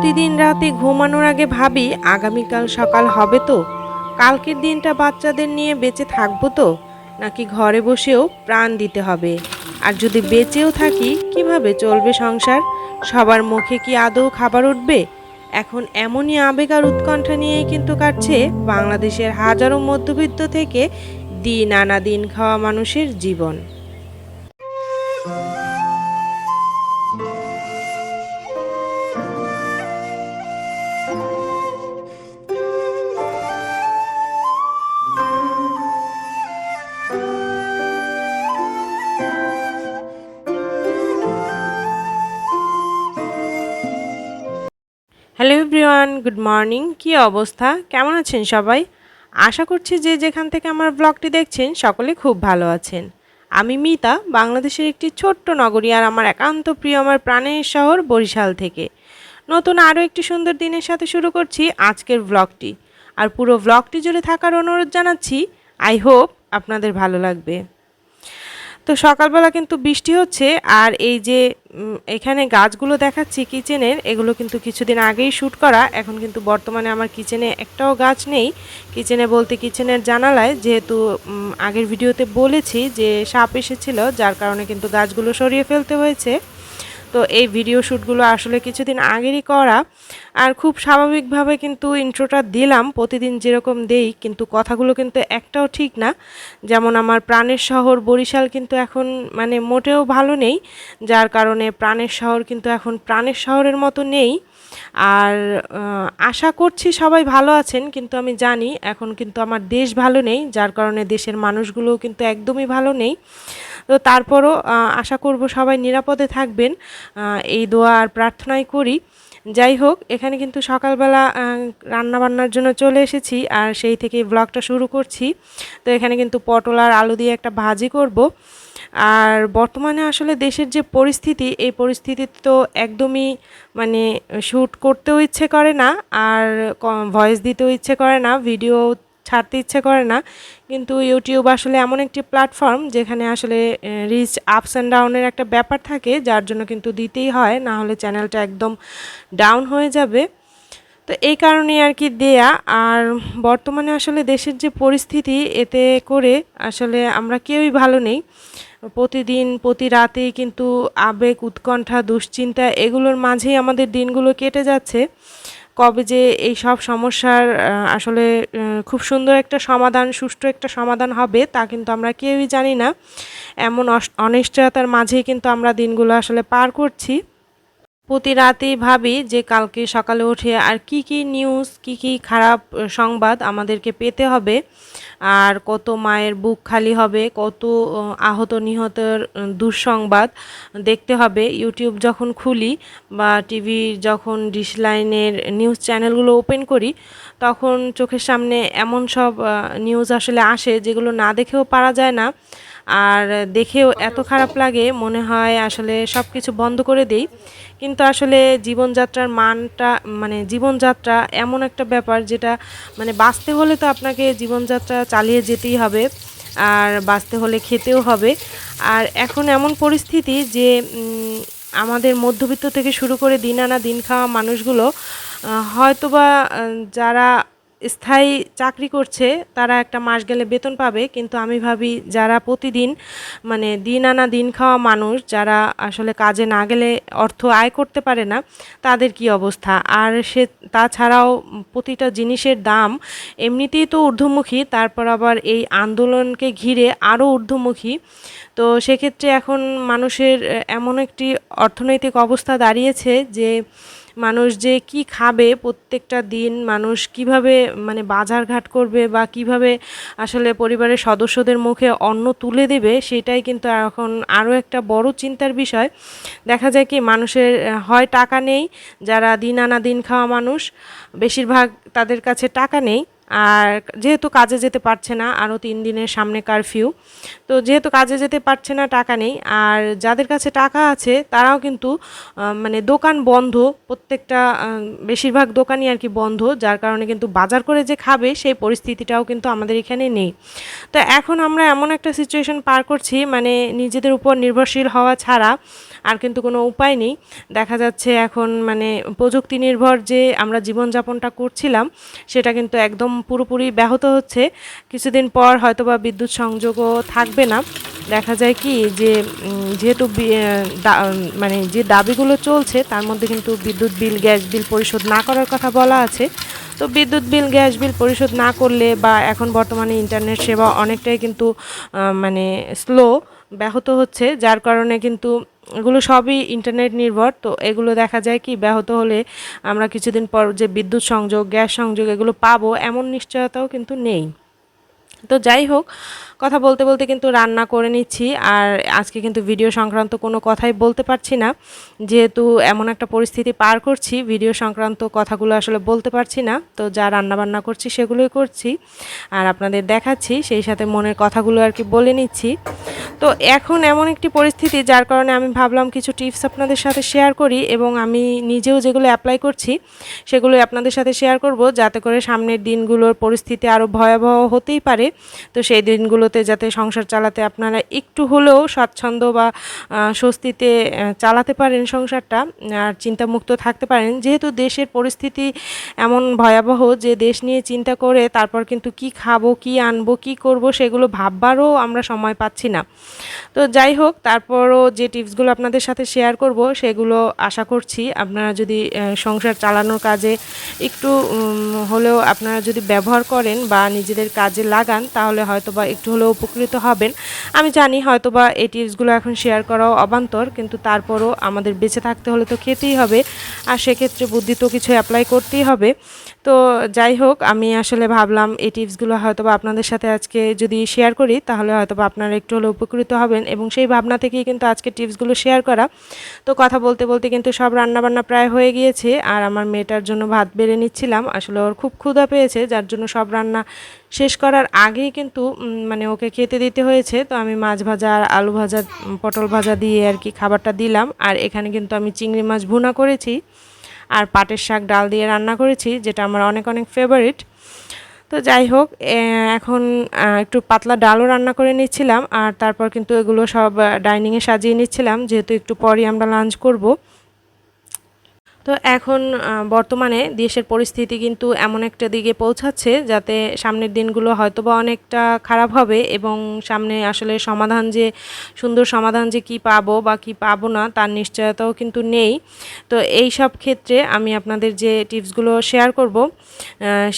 প্রতিদিন রাতে ঘুমানোর আগে ভাবি, আগামীকাল সকাল হবে তো? কালকের দিনটা বাচ্চাদের নিয়ে বেঁচে থাকব তো? নাকি ঘরে বসেও প্রাণ দিতে হবে? আর যদি বেঁচেও থাকি, কীভাবে চলবে সংসার? সবার মুখে কি আদৌ খাবার উঠবে? এখন এমনই আবেগ আর উৎকণ্ঠা নিয়েই কিন্তু কাটছে বাংলাদেশের হাজারো মধ্যবিত্ত থেকে দিন আনা দিন খাওয়া মানুষের জীবন। Hello everyone, good morning. কী অবস্থা? কেমন আছেন সবাই? আশা করছি যে যেখান থেকে আমার ব্লগটি দেখছেন, সকলে খুব ভালো আছেন। আমি মিতা, বাংলাদেশের একটি ছোট্ট নগরী আর আমার একান্ত প্রিয় আমার প্রাণের শহর বরিশাল থেকে। নতুন আরও একটি সুন্দর দিনের সাথে শুরু করছি আজকের ব্লগটি আর পুরো ব্লগটি জুড়ে থাকার অনুরোধ জানাচ্ছি, আই হোপ আপনাদের ভালো লাগবে। তো সকালবেলা কিন্তু বৃষ্টি হচ্ছে আর এই যে এখানে গাছগুলো দেখাচ্ছি কিচেনের, এগুলো কিন্তু কিছুদিন আগেই শ্যুট করা। এখন কিন্তু বর্তমানে আমার কিচেনে একটাও গাছ নেই। কিচেনে বলতে কিচেনের জানালায়, যেহেতু আগের ভিডিওতে বলেছি যে সাপ এসেছিল, যার কারণে কিন্তু গাছগুলো সরিয়ে ফেলতে হয়েছে। তো এই ভিডিও শ্যুটগুলো আসলে কিছুদিন আগেরই করা। আর খুব স্বাভাবিকভাবে কিন্তু ইন্ট্রোটা দিলাম, প্রতিদিন যেরকম দেই, কিন্তু কথাগুলো কিন্তু একটাও ঠিক না। যেমন আমার প্রাণের শহর বরিশাল কিন্তু এখন মানে মোটেও ভালো নেই, যার কারণে প্রাণের শহর কিন্তু এখন প্রাণের শহরের মতো নেই। আর আশা করছি সবাই ভালো আছেন, কিন্তু আমি জানি এখন কিন্তু আমার দেশ ভালো নেই, যার কারণে দেশের মানুষগুলোও কিন্তু একদমই ভালো নেই। তো তারপরও আশা করব সবাই নিরাপদে থাকবেন। এই দোয়া আর প্রার্থনাই করি। যাই হোক, এখানে কিন্তু সকালবেলা রান্না বান্নার জন্য চলে এসেছি আর সেই থেকে ব্লগটা শুরু করছি। তো এখানে কিন্তু পটল আর আলু দিয়ে একটা ভাজি করব। আর বর্তমানে আসলে দেশের যে পরিস্থিতি, এই পরিস্থিতি তো একদমই মানে শ্যুট করতেও ইচ্ছে করে না, আর ভয়েস দিতেও ইচ্ছে করে না ভিডিও ছাড়তে ইচ্ছে করে না। কিন্তু ইউটিউব আসলে এমন একটি প্ল্যাটফর্ম যেখানে আসলে রিচ আপস অ্যান্ড ডাউনের একটা ব্যাপার থাকে, যার জন্য কিন্তু দিতেই হয়, না হলে চ্যানেলটা একদম ডাউন হয়ে যাবে। তো এই কারণে আর কি দেয়া। আর বর্তমানে আসলে দেশের যে পরিস্থিতি, এতে করে আসলে আমরা কেউই ভালো নেই। প্রতিদিন, প্রতি রাতেই কিন্তু আবেগ, উৎকণ্ঠা, দুশ্চিন্তা, এগুলোর মাঝেই আমাদের দিনগুলো কেটে যাচ্ছে। কবে যে এই সব সমস্যার আসলে খুব সুন্দর একটা সমাধান, সুষ্ঠু একটা সমাধান হবে তা কিন্তু আমরা কেউই জানি না। এমন অনিশ্চয়তার মাঝেই কিন্তু আমরা দিনগুলো আসলে পার করছি। প্রতি রাতেই ভাবি যে কালকে সকালে উঠে আর কি কি নিউজ কি কি খারাপ সংবাদ আমাদেরকে পেতে হবে। আর কত মায়ের বুক খালি হবে, কত আহত নিহতের দুঃসংবাদ দেখতে হবে। ইউটিউব যখন খুলি বা টিভি যখন ডিশ লাইনের নিউজ চ্যানেলগুলো ওপেন করি, তখন চোখের সামনে এমন সব নিউজ আসলে আসে যেগুলো না দেখেও পারা যায় না। আর দেখেও এত খারাপ লাগে, মনে হয় আসলে সব কিছু বন্ধ করে দেই। কিন্তু আসলে জীবনযাত্রার মানটা মানে জীবনযাত্রা এমন একটা ব্যাপার যেটা মানে বাঁচতে হলে তো আপনাকে জীবনযাত্রা চালিয়ে যেতেই হবে, আর বাঁচতে হলে খেতেও হবে। আর এখন এমন পরিস্থিতি যে আমাদের মধ্যবিত্ত থেকে শুরু করে দিন আনা দিন খাওয়া মানুষগুলো হয়তোবা যারা স্থায়ী চাকরি করছে, তারা একটা মাস গেলে বেতন পাবে, কিন্তু আমি ভাবি যারা প্রতিদিন মানে দিন আনা দিন খাওয়া মানুষ, যারা আসলে কাজে না গেলে অর্থ আয় করতে পারে না, তাদের কি অবস্থা? আর সে, তাছাড়াও প্রতিটা জিনিসের দাম এমনিতেই তো ঊর্ধ্বমুখী, তারপর আবার এই আন্দোলনকে ঘিরে আরও ঊর্ধ্বমুখী। তো সেক্ষেত্রে এখন মানুষের এমন একটি অর্থনৈতিক অবস্থা দাঁড়িয়েছে যে মানুষ যে কি খাবে প্রত্যেকটা দিন, মানুষ কীভাবে মানে বাজার ঘাট করবে বা কীভাবে আসলে পরিবারের সদস্যদের মুখে অন্ন তুলে দেবে, সেটাই কিন্তু এখন আরও একটা বড় চিন্তার বিষয়। দেখা যায় কি মানুষের, হয় টাকা নেই, যারা দিন আনা দিন খাওয়া মানুষ, বেশিরভাগ তাদের কাছে টাকা নেই। আর যেহেতু কাজে যেতে পারছে না, আরও তিন দিনের সামনে কারফিউ তো যেহেতু কাজে যেতে পারছে না, টাকা নেই, আর যাদের কাছে টাকা আছে, তারাও কিন্তু মানে দোকান বন্ধ, প্রত্যেকটা বেশিরভাগ দোকানই আর কি বন্ধ, যার কারণে কিন্তু বাজার করে যে খাবে, সেই পরিস্থিতিটাও কিন্তু আমাদের এখানে নেই। তো এখন আমরা এমন একটা সিচুয়েশন পার করছি মানে নিজেদের উপর নির্ভরশীল হওয়া ছাড়া আর কিন্তু কোনো উপায় নেই। দেখা যাচ্ছে এখন মানে প্রযুক্তি নির্ভর যে আমরা জীবনযাপনটা করছিলাম, সেটা কিন্তু একদম পুরোপুরি ব্যাহত হচ্ছে। কিছুদিন পর হয়তো বা বিদ্যুৎ সংযোগও থাকবে না। দেখা যায় কি যে যেহেতু মানে যে দাবিগুলো চলছে, তার মধ্যে কিন্তু বিদ্যুৎ বিল, গ্যাস বিল পরিশোধ না করার কথা বলা আছে। তো বিদ্যুৎ বিল, গ্যাস বিল পরিশোধ না করলে বা এখন বর্তমানে ইন্টারনেট সেবা অনেকটাই কিন্তু মানে স্লো, ব্যাহত হচ্ছে। যার কারণে কিন্তু এগুলো সবই ইন্টারনেট নির্ভর, তো এগুলো দেখা যায় কি ব্যাহত হলে আমরা কিছুদিন পর যে বিদ্যুৎ সংযোগ, গ্যাস সংযোগ এগুলো পাবো, এমন নিশ্চয়তাও কিন্তু নেই। তো যাই হোক, কথা বলতে বলতে কিন্তু রান্না করে নিচ্ছি আর আজকে কিন্তু ভিডিও সংক্রান্ত কোনো কথাই বলতে পারছি না। যেহেতু এমন একটা পরিস্থিতি পার করছি, ভিডিও সংক্রান্ত কথাগুলো আসলে বলতে পারছি না। তো যা রান্না বান্না করছি সেগুলোই করছি আর আপনাদের দেখাচ্ছি, সেই সাথে মনের কথাগুলো আর কি বলে নিচ্ছি। তো এখন এমন একটি পরিস্থিতি যার কারণে আমি ভাবলাম কিছু টিপস আপনাদের সাথে শেয়ার করি এবং আমি নিজেও যেগুলো অ্যাপ্লাই করছি সেগুলো আপনাদের সাথে শেয়ার করব, যাতে করে সামনের দিনগুলোর পরিস্থিতি আরও ভয়াবহ হতেই পারে। তো সেই দিনগুলোতে যাতে সংসার চালাতে আপনারা একটু হলেও স্বাচ্ছন্দ্য বা স্বস্তিতে চালাতে পারেন সংসারটা, আর চিন্তামুক্ত থাকতে পারেন। যেহেতু দেশের পরিস্থিতি এমন ভয়াবহ যে দেশ নিয়ে চিন্তা করে, তারপর কিন্তু কি খাব, কি আনব, কি করব, সেগুলো ভাববারও আমরা সময় পাচ্ছি না। তো যাই হোক, তারপরও যে টিপসগুলো আপনাদের সাথে শেয়ার করব, সেগুলো আশা করছি আপনারা যদি সংসার চালানোর কাজে একটু হলেও আপনারা যদি ব্যবহার করেন বা নিজেদের কাজে লাগান তাহলে হয়তো বা একটু হলেও উপকৃত হবেন। আমি জানি হয়তো বা এই টিপসগুলো এখন শেয়ার করাও অবান্তর, কিন্তু তারপরও আমাদের বেঁচে থাকতে হলে তো খেতেই হবে, আর সেক্ষেত্রে বুদ্ধি তো কিছু অ্যাপ্লাই করতেই হবে। তো যাই হোক, আমি আসলে ভাবলাম এই টিপসগুলো হয়তো বা আপনাদের সাথে আজকে যদি শেয়ার করি, তাহলে হয়তো বা আপনারা একটু হলেও উপকৃত হবেন এবং সেই ভাবনা থেকেই কিন্তু আজকে টিপসগুলো শেয়ার করা। তো কথা বলতে বলতে কিন্তু সব রান্নাবান্না প্রায় হয়ে গিয়েছে, আর আমার মেয়েটার জন্য ভাত বেড়ে নিচ্ছিলাম। আসলে ওর খুব ক্ষুধা পেয়েছে, যার জন্য সব রান্না শেষ করার আগেই কিন্তু মানে ওকে খেতে দিতে হয়েছে, তো আমি মাছ ভাজা আর আলু ভাজা পটল ভাজা দিয়ে আর কি খাবারটা দিলাম। আর এখানে কিন্তু আমি চিংড়ি মাছ ভুনা করেছি, আর পাটের শাক ডাল দিয়ে রান্না করেছি, যেটা আমার অনেক অনেক ফেভারিট তো যাই হোক এখন একটু পাতলা ডালও রান্না করে নিচ্ছিলাম, আর তারপর কিন্তু এগুলো সব ডাইনিংয়ে সাজিয়ে নিচ্ছিলাম, যেহেতু একটু পরই আমরা লাঞ্চ করব। তো এখন বর্তমানে দেশের পরিস্থিতি কিন্তু এমন একটা দিকে পৌঁছাচ্ছে যাতে সামনের দিনগুলো হয়তো বা অনেকটা খারাপ হবে এবং সামনে আসলে সমাধান যে, সুন্দর সমাধান যে কি পাবো বা কি পাবো না তার নিশ্চয়তাও কিন্তু নেই। তো এই সব ক্ষেত্রে আমি আপনাদের যে টিপসগুলো শেয়ার করব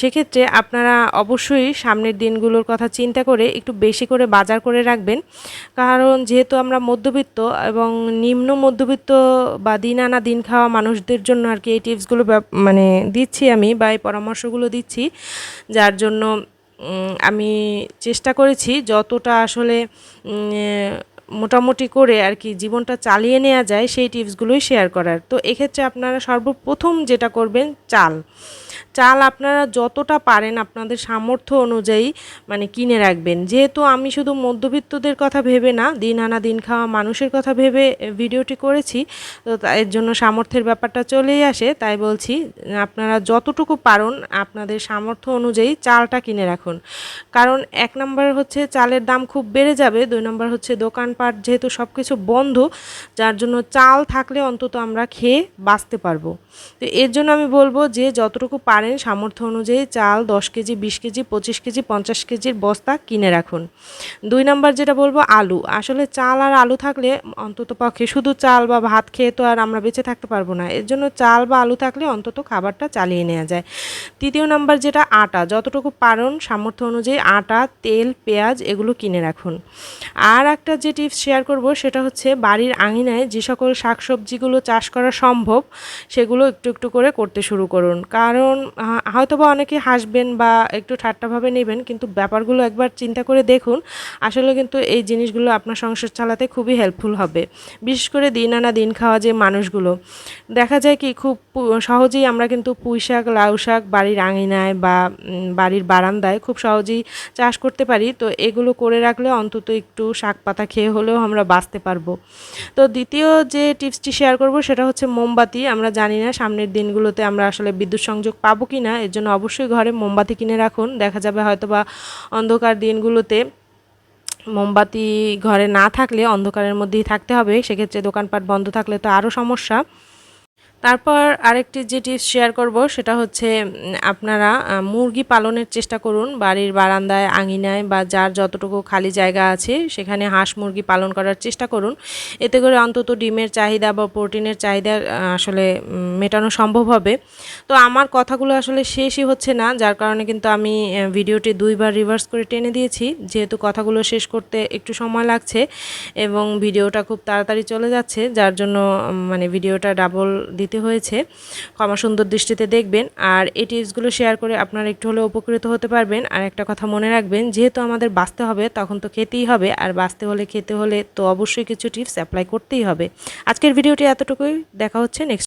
সেক্ষেত্রে আপনারা অবশ্যই সামনের দিনগুলোর কথা চিন্তা করে একটু বেশি করে বাজার করে রাখবেন। কারণ যেহেতু আমরা মধ্যবিত্ত এবং নিম্ন মধ্যবিত্ত বা দিন আনা দিন খাওয়া মানুষদের জন্য আর কি এই টিপসগুলো মানে দিচ্ছি আমি বা এই পরামর্শগুলো দিচ্ছি, যার জন্য আমি চেষ্টা করেছি যতটা আসলে মোটামুটি করে আর কি জীবনটা চালিয়ে নেওয়া যায় সেই টিপসগুলোই শেয়ার করার। তো এক্ষেত্রে আপনারা সর্বপ্রথম যেটা করবেন, চাল। চাল আপনারা যতটা পারেন আপনাদের সামর্থ্য অনুযায়ী মানে কিনে রাখবেন। যেহেতু আমি শুধু মধ্যবিত্তদের কথা ভেবে না, দিন আনা দিন খাওয়া মানুষের কথা ভেবে ভিডিওটি করেছি, তো এর জন্য সামর্থ্যের ব্যাপারটা চলেই আসে, তাই বলছি আপনারা যতটুকু পারুন আপনাদের সামর্থ্য অনুযায়ী চালটা কিনে রাখুন। কারণ এক নম্বর হচ্ছে চালের দাম খুব বেড়ে যাবে, দুই নম্বর হচ্ছে দোকানপাট যেহেতু সব কিছু বন্ধ, যার জন্য চাল থাকলে অন্তত আমরা খেয়ে বাঁচতে পারব। তো এর জন্য আমি বলব যে যতটুকু পারেন সামর্থ্য অনুযায়ী চাল দশ কেজি, বিশ কেজি, পঁচিশ কেজি, পঞ্চাশ কেজির বস্তা কিনে রাখুন। দুই নম্বর যেটা বলব, আলু। আসলে চাল আর আলু থাকলে অন্তত পক্ষে শুধু চাল বা ভাত খেয়ে তো আর আমরা বেঁচে থাকতে পারব না। এর জন্য চাল বা আলু থাকলে অন্তত খাবারটা চালিয়ে নেওয়া যায়। তৃতীয় নাম্বার যেটা, আটা। যতটুকু পারন সামর্থ্য অনুযায়ী আটা, তেল, পেঁয়াজ এগুলো কিনে রাখুন। আর একটা যে টিপস শেয়ার করব, সেটা হচ্ছে বাড়ির আঙিনায় যে সকল শাকসবজিগুলো চাষ করা সম্ভব, সেগুলো একটু একটু করে করতে শুরু করুন। কারণ হয়তো বা অনেকে হাসবেন বা একটু ঠাট্টাভাবে নেবেন, কিন্তু ব্যাপারগুলো একবার চিন্তা করে দেখুন। আসলে কিন্তু এই জিনিসগুলো আপনার সংসার চালাতে খুবই হেল্পফুল হবে। বিশেষ করে দিন আনা দিন খাওয়া যে মানুষগুলো। দেখা যায় কি খুব সহজেই আমরা কিন্তু পুঁই শাক লাউ শাক বাড়ির আঙিনায় বা বাড়ির বারান্দায় খুব সহজেই চাষ করতে পারি। তো এগুলো করে রাখলে অন্তত একটু শাক পাতা খেয়ে হলেও আমরা বাঁচতে পারব। তো দ্বিতীয় যে টিপসটি শেয়ার করব সেটা হচ্ছে মোমবাতি। আমরা জানি না সামনের দিনগুলোতে আমরা আসলে বিদ্যুৎ সংযোগ পাবো কি না, এর জন্য অবশ্যই ঘরে মোমবাতি কিনে রাখুন। দেখা যাবে হয়তো বা অন্ধকার দিনগুলোতে মোমবাতি ঘরে না থাকলে অন্ধকারের মধ্যেই থাকতে হবে। সেক্ষেত্রে দোকানপাট বন্ধ থাকলে তো আরও সমস্যা। তারপর আরেকটি যে টিপস শেয়ার করব, সেটা হচ্ছে আপনারা মুরগি পালনের চেষ্টা করুন বাড়ির বারান্দায়, আঙিনায় বা যার যতটুকু খালি জায়গা আছে সেখানে হাঁস মুরগি পালন করার চেষ্টা করুন। এতে করে অন্তত ডিমের চাহিদা বা প্রোটিনের চাহিদা আসলে মেটানো সম্ভব হবে। তো আমার কথাগুলো আসলে শেষই হচ্ছে না, যার কারণে কিন্তু আমি ভিডিওটি দুইবার রিভার্স করে টেনে দিয়েছি। যেহেতু কথাগুলো শেষ করতে একটু সময় লাগছে এবং ভিডিওটা খুব তাড়াতাড়ি চলে যাচ্ছে, যার জন্য মানে ভিডিওটা ডাবল দিতে দিতে হয়েছে। ক্ষমা সুন্দর দৃষ্টিতে দেখবেন আর এই টিপসগুলো শেয়ার করে আপনারা একটু হলেও উপকৃত হতে পারবেন। আর একটা কথা মনে রাখবেন, যেহেতু আমাদের বাঁচতে হবে, তখন তো খেতেই হবে। আর বাঁচতে হলে, খেতে হলে তো অবশ্যই কিছু টিপস অ্যাপ্লাই করতেই হবে। আজকের ভিডিওটি এতটুকুই। দেখা হচ্ছে নেক্সট